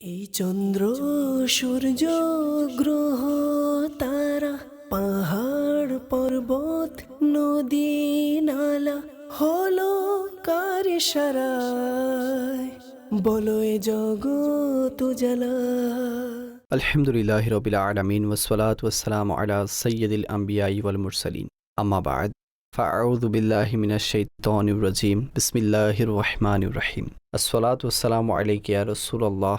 এই চন্দ্র সূর্য গ্রহ তারা পাহাড় পর্বত নদী নালা হলো কার সারায় বলো এ জগৎ জ্বালা আলহামদুলিল্লাহ রবিল আলমিন ওসলাত ওসালাম আলা সৈয়দুল আম্বিয়াই ওয়াল মুরসালিন আম্মা বাদ فأعوذ بالله من الشيطان الرجيم بسم الله الرحمن الرحيم الصلاة والسلام عليك يا رسول الله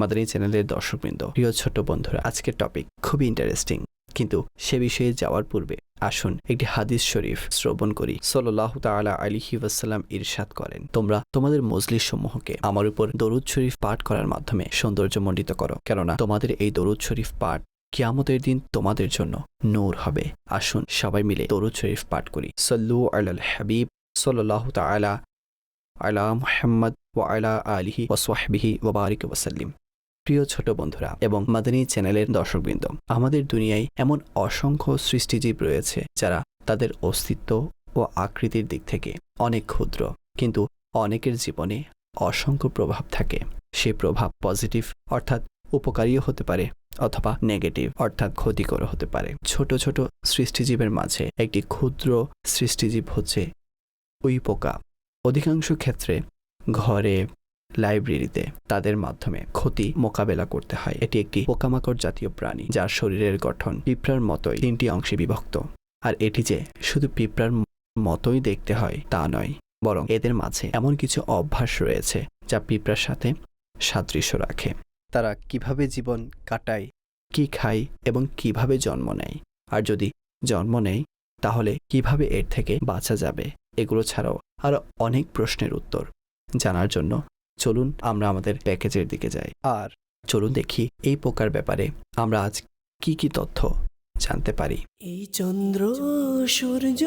মাদানী চ্যানেলের দর্শকবৃন্দ, প্রিয় ছোট বন্ধুরা, আজকের টপিক খুবই ইন্টারেস্টিং কিন্তু সে বিষয়ে যাওয়ার পূর্বে আসুন একটি হাদিস শরীফ শ্রবণ করি। সল্লাহ তাআলা আলিহি ওয়াসাল্লাম ইরশাদ করেন, তোমরা তোমাদের মজলিস সমূহকে আমার উপর দরুদ শরীফ পাঠ করার মাধ্যমে সৌন্দর্যমণ্ডিত করো। কেননা তোমাদের এই দরুদ শরীফ পাঠ কিয়ামতের দিন তোমাদের জন্য নূর হবে। আসুন সবাই মিলে দরুদ শরীফ পাঠ করি। সল্লু আল হাবিব সল্লাহ তাআলা আলা মোহাম্মদ ওয়া আলা আলিহি ওয়াসওয়াহবিহি ওয়াবারিক ওয়াসাল্লিম প্রিয় ছোট বন্ধুরা এবং মাদানী চ্যানেলের দর্শকবৃন্দ, আমাদের দুনিয়ায় এমন অসংখ্য সৃষ্টিজীব রয়েছে যারা তাদের অস্তিত্ব ও আকৃতির দিক থেকে অনেক ক্ষুদ্র, কিন্তু অনেকের জীবনে অসংখ্য প্রভাব থাকে। সে প্রভাব পজিটিভ, অর্থাৎ উপকারীও হতে পারে, অথবা নেগেটিভ, অর্থাৎ ক্ষতিকর হতে পারে। ছোট ছোট সৃষ্টিজীবের মাঝে একটি ক্ষুদ্র সৃষ্টিজীব হচ্ছে উই পোকা। অধিকাংশ ক্ষেত্রে ঘরে লাইব্রেরিতে তাদের মাধ্যমে ক্ষতি মোকাবেলা করতে হয়। এটি একটি পোকামাকড় জাতীয় প্রাণী যার শরীরের গঠন পিঁপড়ার মতোই তিনটি অংশে বিভক্ত। আর এটি যে শুধু পিঁপড়ার মতোই দেখতে হয় তা নয়, বরং এদের মাঝে এমন কিছু অভ্যাস রয়েছে যা পিঁপড়ার সাথে সাদৃশ্য রাখে। তারা কীভাবে জীবন কাটায়, কি খায় এবং কীভাবে জন্ম নেয়? আর যদি জন্ম নেয়, তাহলে কীভাবে এর থেকে বাঁচা যাবে? এগুলো ছাড়াও আরও অনেক প্রশ্নের উত্তর জানার জন্য চলুন আমরা আমাদের প্যাকেজের দিকে যাই। আর চলুন দেখি এই পোকার ব্যাপারে আমরা আজ কি কি তথ্য জানতে পারি। এই চন্দ্র সূর্য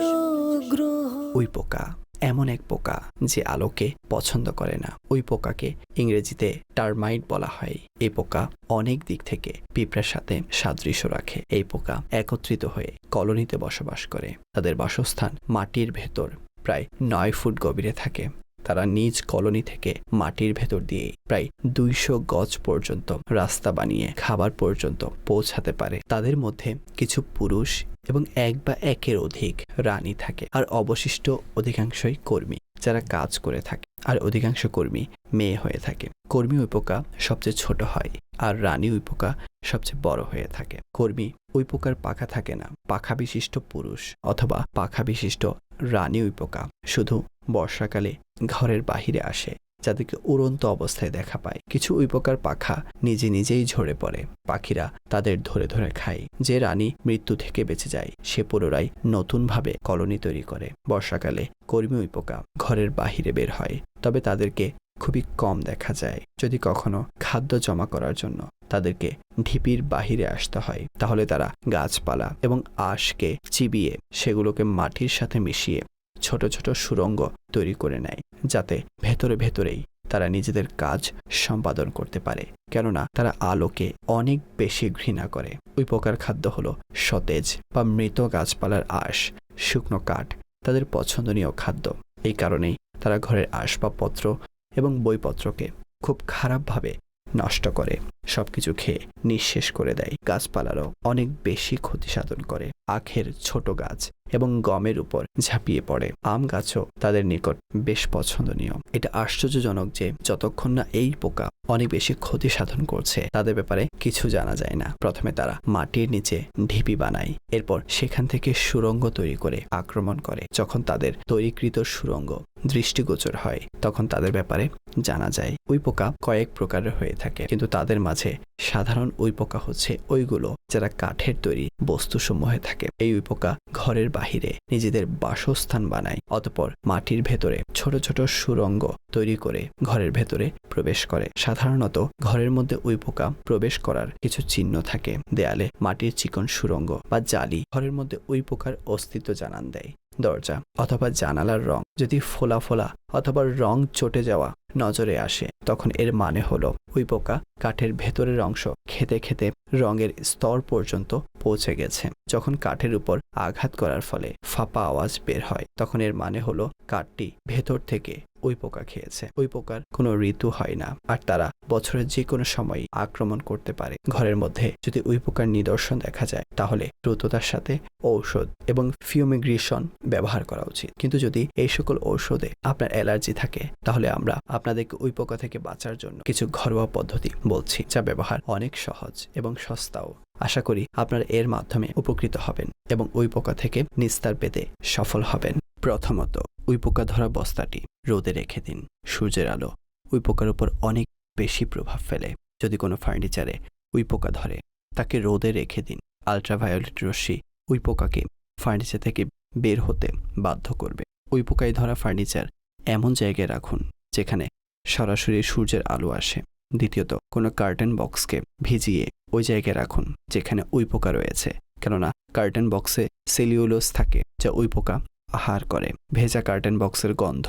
গ্রহ। ওই পোকা এমন এক পোকা যে আলোকে পছন্দ করে না। ওই পোকাকে ইংরেজিতে টার্মাইট বলা হয়। এই পোকা অনেক দিক থেকে পিঁপড়ার সাথে সাদৃশ্য রাখে। এই পোকা একত্রিত হয়ে কলোনিতে বসবাস করে। তাদের বাসস্থান মাটির ভেতর প্রায় নয় ফুট গভীরে থাকে। তারা নিজ কলোনি থেকে মাটির ভেতর দিয়ে প্রায় দুইশো গজ পর্যন্ত রাস্তা বানিয়ে খাবার পর্যন্ত পৌঁছাতে পারে। তাদের মধ্যে কিছু পুরুষ এবং এক বা একের অধিক রানী থাকে আর অবশিষ্ট অধিকাংশই কর্মী যারা কাজ করে থাকে আর অধিকাংশ কর্মী মেয়ে হয়ে থাকে। কর্মী উইপোকা সবচেয়ে ছোট হয় আর রানী উইপোকা সবচেয়ে বড় হয়ে থাকে। কর্মী উইপোকার পাখা থাকে না, পাখা বিশিষ্ট পুরুষ অথবা পাখা বিশিষ্ট রানী উইপোকা শুধু বর্ষাকালে ঘরের বাহিরে আসে, যাদেরকে উড়ন্ত অবস্থায় দেখা পায়। কিছু উইপোকার পাখা নিজে নিজেই ঝরে পড়ে। পাখিরা তাদের ধরে ধরে খায়। যে রানী মৃত্যু থেকে বেঁচে যায়, সে পুনরায় নতুনভাবে কলোনি তৈরি করে। বর্ষাকালে কর্মী উইপোকা ঘরের বাহিরে বের হয়, তবে তাদেরকে খুবই কম দেখা যায়। যদি কখনো খাদ্য জমা করার জন্য তাদেরকে ঢিপির বাহিরে আসতে হয়। তাহলে তারা গাছপালা এবং আঁশকে চিবিয়ে সেগুলোকে মাটির সাথে মিশিয়ে ছোট ছোট সুরঙ্গ তৈরি করে নেয়, যাতে ভেতরে ভেতরেই তারা নিজেদের কাজ সম্পাদন করতে পারে। কেননা তারা আলোকে অনেক বেশি ঘৃণা করে। ওই প্রকার খাদ্য হলো সতেজ বা মৃত গাছপালার আঁশ, শুকনো কাঠ, তাদের পছন্দনীয় খাদ্য। এই কারণেই তারা ঘরের আসবাবপত্র এবং বইপত্রকে খুব খারাপভাবে নষ্ট করে। সবকিছু খেয়ে নিঃশেষ করে দেয়। গাছপালারও অনেক বেশি ক্ষতি সাধন করে। আখের ছোট গাছ এবং গমের উপর ঝাঁপিয়ে পড়ে। আম গাছও তাদের নিকট বেশ পছন্দনীয়। এটা আশ্চর্যজনক যে যতক্ষণ না এই পোকা অনেক বেশি ক্ষতি সাধন করছে, তাদের ব্যাপারে কিছু জানা যায় না। প্রথমে তারা মাটির নিচে ঢিপি বানায়, এরপর সেখান থেকে সুরঙ্গ তৈরি করে আক্রমণ করে। যখন তাদের তৈরিকৃত সুরঙ্গ দৃষ্টিগোচর হয়, তখন তাদের ব্যাপারে জানা যায়। ওই পোকা কয়েক প্রকারের হয়ে থাকে, কিন্তু তাদের মাঝে সাধারণ ওই পোকা হচ্ছে ওইগুলো যারা কাঠের তৈরি বস্তুসমূহে থাকে। এই উই পোকা ঘরের বাহিরে নিজেদের বাসস্থান বানায়, অতপর মাটির ভেতরে ছোট ছোট সুরঙ্গ তৈরি করে ঘরের ভেতরে প্রবেশ করে। সাধারণত ঘরের মধ্যে উই পোকা প্রবেশ করার কিছু চিহ্ন থাকে। দেয়ালে মাটির চিকন সুরঙ্গ বা জালি ঘরের মধ্যে উই পোকার অস্তিত্ব জানান দেয়। দরজা অথবা জানালার রং যদি ফোলা ফোলা অথবা রং চটে যাওয়া নজরে আসে, তখন এর মানে হলো ওই পোকা কাঠের ভেতরের অংশ খেতে খেতে রঙের স্তর পর্যন্ত পৌঁছে গেছে। যখন কাঠের উপর আঘাত করার ফলে ফাঁপা আওয়াজ বের হয়। তখন এর মানে হলো কাঠটি ভেতর থেকে ওই পোকা খেয়েছে। ওই পোকার কোনো ঋতু হয় না আর তারা বছরের যে কোনো সময় আক্রমণ করতে পারে। ঘরের মধ্যে যদি ওই পোকার নিদর্শন দেখা যায়, তাহলে দ্রুততার সাথে ঔষধ এবং ফিউমিগ্রেশন ব্যবহার করা উচিত। কিন্তু যদি এই সকল ঔষধে আপনার অ্যালার্জি থাকে, তাহলে আমরা আপনাদেরকে ওই পোকা থেকে বাঁচার জন্য কিছু ঘরোয়া পদ্ধতি বলছি, যা ব্যবহার অনেক সহজ এবং সস্তাও। আশা করি আপনারা এর মাধ্যমে উপকৃত হবেন এবং ওই পোকা থেকে নিস্তার পেতে সফল হবেন। প্রথমত, ওই পোকা ধরা বস্তাটি রোদে রেখে দিন। সূর্যের আলো ওই পোকার উপর অনেক বেশি প্রভাব ফেলে। যদি কোনো ফার্নিচারে উই পোকা ধরে, তাকে রোদে রেখে দিন। আলট্রাভায়োলেট রশ্মি উই পোকাকে ফার্নিচার থেকে বের হতে বাধ্য করবে। উই পোকায় ধরা ফার্নিচার এমন জায়গায় রাখুন, যেখানে সরাসরি সূর্যের আলো আসে। দ্বিতীয়ত, কোনো কার্টেন বক্সকে ভিজিয়ে ওই জায়গায় রাখুন, যেখানে উই পোকা রয়েছে। কেননা কার্টেন বক্সে সেলিউলোস থাকে, যা উই পোকা আহার করে। ভেজা কার্টেন বক্সের গন্ধ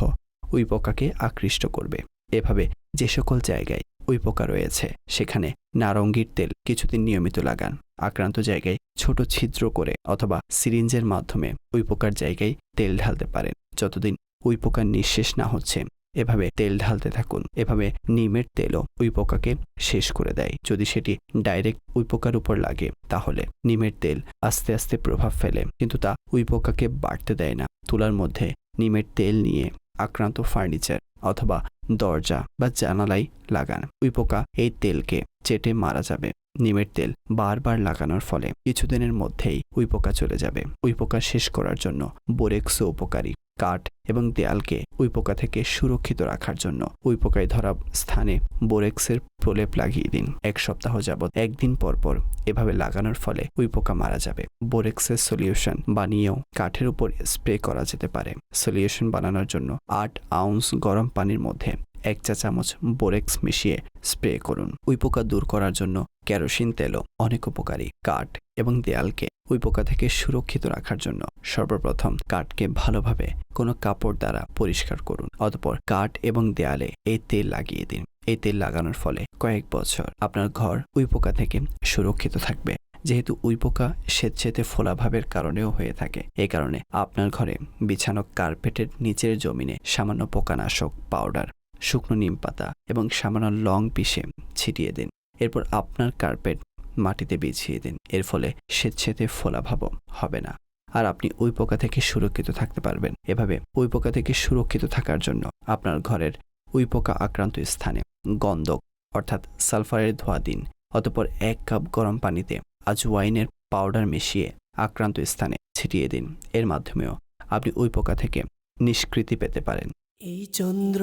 উই পোকাকে আকৃষ্ট করবে। এভাবে যে সকল জায়গায় উই পোকা রয়েছে, সেখানে নারঙ্গির তেল কিছুদিন নিয়মিত লাগান। আক্রান্ত জায়গায় ছোট ছিদ্র করে অথবা সিরিঞ্জের মাধ্যমে উই পোকার জায়গায় তেল ঢালতে পারেন, যতদিন উই পোকার নিঃশেষ না হচ্ছে। এভাবে তেল ঢালতে থাকুন। এভাবে নিমের তেলও উই পোকাকে শেষ করে দেয়। যদি সেটি ডাইরেক্ট উই পোকার উপর লাগে, তাহলে নিমের তেল আস্তে আস্তে প্রভাব ফেলে, কিন্তু তা উই পোকাকে বাড়তে দেয় না। তুলার মধ্যে নিমের তেল নিয়ে আক্রান্ত ফার্নিচার অথবা দরজা বা জানালাই লাগান। উই পোকা এই তেলকে চেটে মারা যাবে। নিমের তেল বারবার লাগানোর ফলে কিছুদিনের মধ্যেই উইপোকা চলে যাবে। উইপোকা শেষ করার জন্য বোরেক্সও উপকারী। কাঠ এবং দেয়ালকে উই পোকা থেকে সুরক্ষিত রাখার জন্য উই পোকায় ধরা স্থানে বোরেক্সের প্রলেপ লাগিয়ে দিন। এক সপ্তাহ যাবৎ একদিন পর পর এভাবে লাগানোর ফলে উই পোকা মারা যাবে। বোরেক্সের সলিউশন বানিয়েও কাঠের উপর স্প্রে করা যেতে পারে। সলিউশন বানানোর জন্য আট আউন্স গরম পানির মধ্যে এক চা চামচ বোরেক্স মিশিয়ে স্প্রে করুন। উই পোকা দূর করার জন্য কেরোসিন তেলও অনেক উপকারী। কাঠ এবং দেয়ালকে উই পোকা থেকে সুরক্ষিত রাখার জন্য সর্বপ্রথম কাঠকে ভালোভাবে কোনো কাপড় দ্বারা পরিষ্কার করুন। অতপর কাঠ এবং দেয়ালে এই তেল লাগিয়ে দিন। এই তেল লাগানোর ফলে কয়েক বছর আপনার ঘর উই পোকা থেকে সুরক্ষিত থাকবে। যেহেতু উই পোকা স্বেচ্ছেতে ফোলাভাবের কারণেও হয়ে থাকে। এই কারণে আপনার ঘরে বিছানো কার্পেটের নিচের জমিনে সামান্য পোকানাশক পাউডার, শুকনো নিম পাতা এবং সামান্য লং পিষে ছিটিয়ে দিন। এরপর আপনার কার্পেট মাটিতে বিছিয়ে দিন। এর ফলে স্বেচ্ছেতে ফোলাভাবও হবে না। আর আপনি ওই পোকা থেকে সুরক্ষিত থাকতে পারবেন। এভাবে ওই পোকা থেকে সুরক্ষিত থাকার জন্য আপনার ঘরের উই পোকা আক্রান্ত স্থানে গন্ধক, অর্থাৎ সালফারের ধোয়া দিন। অতপর এক কাপ গরম পানিতে আজওয়াইনের পাউডার মিশিয়ে আক্রান্ত স্থানে ছিটিয়ে দিন। এর মাধ্যমেও আপনি ওই পোকা থেকে নিষ্কৃতি পেতে পারেন। এই চন্দ্র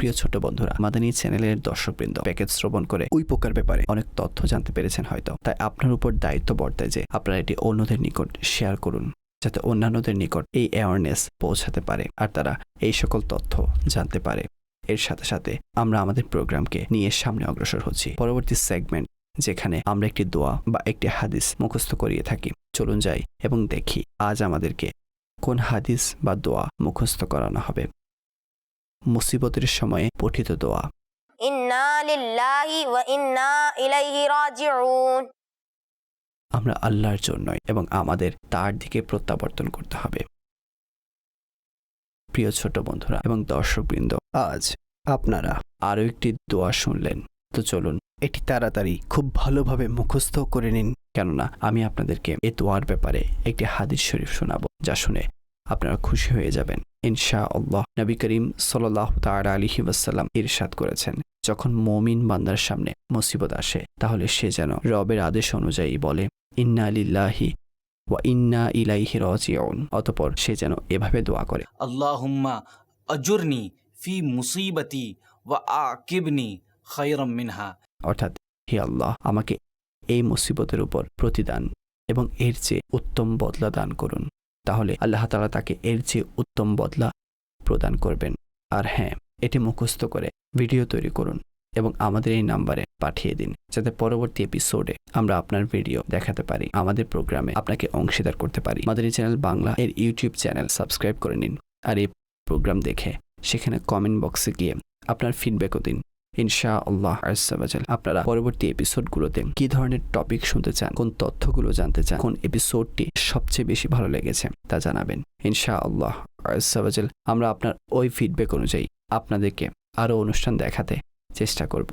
প্রিয় ছোট বন্ধুরা আমাদের মাদানী চ্যানেলের দর্শকবৃন্দ, প্যাকেজ শ্রবণ করে ওই পোকার ব্যাপারে অনেক তথ্য জানতে পেরেছেন হয়তো। তাই আপনার উপর দায়িত্ব বর্তায় যে আপনারা এটি অন্যদের নিকট শেয়ার করুন, যাতে অন্যান্যদের নিকট এই অ্যাওয়ারনেস পৌঁছাতে পারে আর তারা এই সকল তথ্য জানতে পারে। এর সাথে সাথে আমরা আমাদের প্রোগ্রামকে নিয়ে সামনে অগ্রসর হচ্ছি। পরবর্তী সেগমেন্ট যেখানে আমরা একটি দোয়া বা একটি হাদিস মুখস্থ করিয়ে থাকি। চলুন যাই এবং দেখি আজ আমাদেরকে কোন হাদিস বা দোয়া মুখস্থ করানো হবে। মুসিবতের সময়ে পঠিত দোয়া। আমরা আল্লাহর জন্যই এবং আমাদের তার দিকে প্রত্যাবর্তন করতে হবে। প্রিয় ছোট বন্ধুরা এবং দর্শকবৃন্দ আজ আপনারা আরও একটি দোয়া শুনলেন। তো চলুন এটি তাড়াতাড়ি খুব ভালোভাবে মুখস্থ করে নিন। কেননা আমি আপনাদেরকে এ দোয়ার ব্যাপারে একটি হাদিস শরীফ শোনাব যা শুনে আপনারা খুশি হয়ে যাবেন। ইনশা আল্লাহ নবী করিম সাল্লাহ তার আলহি ওয়াসাল্লাম ইরশাদ করেছেন যখন মমিন বান্দার সামনে মুসিবত আসে তাহলে সে যেন রবের আদেশ অনুযায়ী বলে ইন্না আলিল্লাহি ওয়া ইন্না ইলাইহি রাজিউন। অতঃপর সে যেন এভাবে দোয়া করে। আল্লাহুম্মা আজুরনি ফি মুসিবতি ওয়া আকিবনি খায়রাম মিনহা। অর্থাৎ হে আল্লাহ আমাকে এই মুসিবতের উপর প্রতিদান এবং এর চেয়ে উত্তম বদলা দান করুন। তাহলে আল্লাহ তালা তাকে এর চেয়ে উত্তম বদলা প্রদান করবেন। আর হ্যাঁ এটি মুখস্থ করে ভিডিও তৈরি করুন এবং আমাদের এই নাম্বারে পাঠিয়ে দিন, যাতে পরবর্তী এপিসোডে আমরা আপনার ভিডিও দেখাতে পারি, আমাদের প্রোগ্রামে আপনাকে অংশীদার করতে পারি। আমাদের এই চ্যানেল বাংলা এর ইউটিউব চ্যানেল সাবস্ক্রাইব করে নিন আর এই প্রোগ্রাম দেখে সেখানে কমেন্ট বক্সে গিয়ে আপনার ফিডব্যাকও দিন। ইনশা আল্লাহ আসাবাজাল আপনারা পরবর্তী এপিসোডগুলোতে কি ধরনের টপিক শুনতে চান, কোন তথ্যগুলো জানতে চান, কোন এপিসোডটি সবচেয়ে বেশি ভালো লেগেছে তা জানাবেন। ইনশা আল্লাহ আসাবাজাল আমরা আপনার ওই ফিডব্যাক অনুযায়ী আপনাদেরকে আরও অনুষ্ঠান দেখাতে চেষ্টা করব।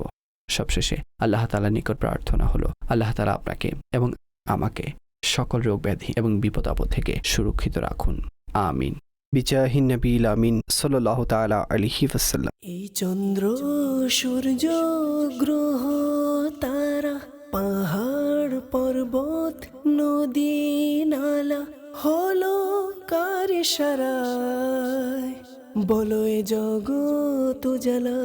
সবশেষে আল্লাহ তালার নিকট প্রার্থনা হলো, আল্লাহ তালা আপনাকে এবং আমাকে সকল রোগ ব্যাধি এবং বিপদ আপদ থেকে সুরক্ষিত রাখুন। আমিন। বিজাহিন নবীল আমিন সাল্লাহ তালা আলিহি ওয়াসাল্লাম। এই চন্দ্র, সূর্য, গ্রহ, তারা, পাহাড়, পর্বত, নদী, নালা, হলো কার সারায় বলো এ জগৎ জ্বালা